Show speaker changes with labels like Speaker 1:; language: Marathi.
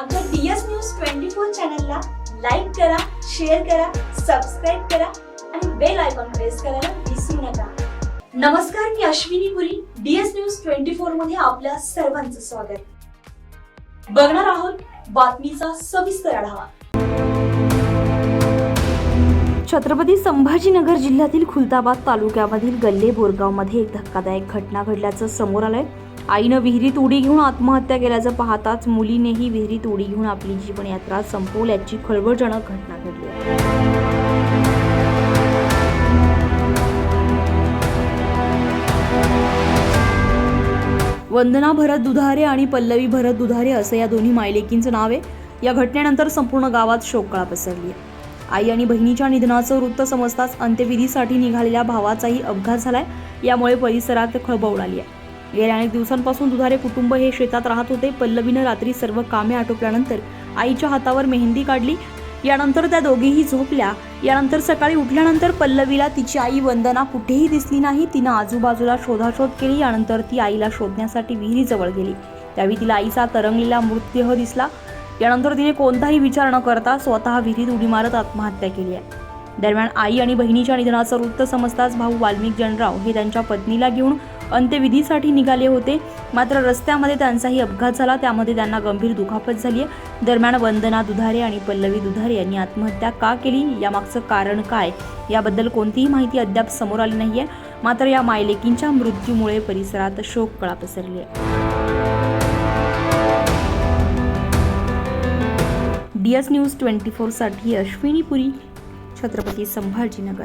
Speaker 1: आमच्या डीएस न्यूज ट्वेंटी फोर चॅनलला लाईक करा शेअर करा सबस्क्राईब करा आणि बेल आयकॉन प्रेस करायला विसरू नका. नमस्कार मी Ashwini Puri DS news twenty फोरमध्ये आपल्या सर्वांचं स्वागत. बघणार आहोत बातमीचा सविस्तर आढावा. छत्रपती संभाजीनगर जिल्ह्यातील खुलताबाद तालुक्यामधील गल्ले बोरगावमध्ये एक धक्कादायक घटना घडल्याचं समोर आलंय. आईनं विहिरीत उडी घेऊन आत्महत्या केल्याचं पाहताच मुलीनेही विहिरीत उडी घेऊन आपली जीवनयात्रा संपवल्याची खळबळजनक घटना घडली आहे. वंदना भरत दुधारे आणि पल्लवी भरत दुधारे असं या दोन्ही मायलेकींचं नाव आहे. या घटनेनंतर संपूर्ण गावात शोककळा पसरली आहे. आई आणि बहिणीच्या निधनाचं वृत्त समजताच अंत्यविधीसाठी निघालेल्या भावाचाही अपघात झालाय. यामुळे परिसरात खळबळ उडाली आहे. गेल्या अनेक दिवसांपासून दुधारे कुटुंब हे शेतात राहत होते. पल्लवीनं रात्री सर्व कामे आटोपल्यानंतर आईच्या हातावर मेहंदी काढली. यानंतर त्या दोघीही झोपल्या. यानंतर सकाळी उठल्यानंतर पल्लवीला तिची आई वंदना कुठेही दिसली नाही. तिनं आजूबाजूला शोधाशोध केली. यानंतर ती आईला शोधण्यासाठी विहिरीजवळ गेली. त्यावेळी तिला आईचा तरंगलेला मृतदेह दिसला. यानंतर तिने कोणताही विचार न करता स्वतः विहिरीत उडी मारत आत्महत्या केली आहे. दरम्यान आई आणि बहिणीच्या निधनाचं वृत्त समजताच भाऊ वाल्मिक जनराव हे त्यांच्या पत्नीला घेऊन अंत्यविधीसाठी निघाले होते. मात्र रस्त्यामध्ये त्यांचाही अपघात झाला. त्यामध्ये त्यांना गंभीर दुखापत झाली आहे. दरम्यान वंदना दुधारे आणि पल्लवी दुधारे यांनी आत्महत्या का केली? यामागचं कारण काय? याबद्दल कोणतीही माहिती अद्याप समोर आली नाही आहे मात्र या मायलेकींच्या मृत्यूमुळे परिसरात शोककळा पसरली आहे. डीएस न्यूज ट्वेंटी फोरसाठी अश्विनी पुरी छत्रपती संभाजीनगर.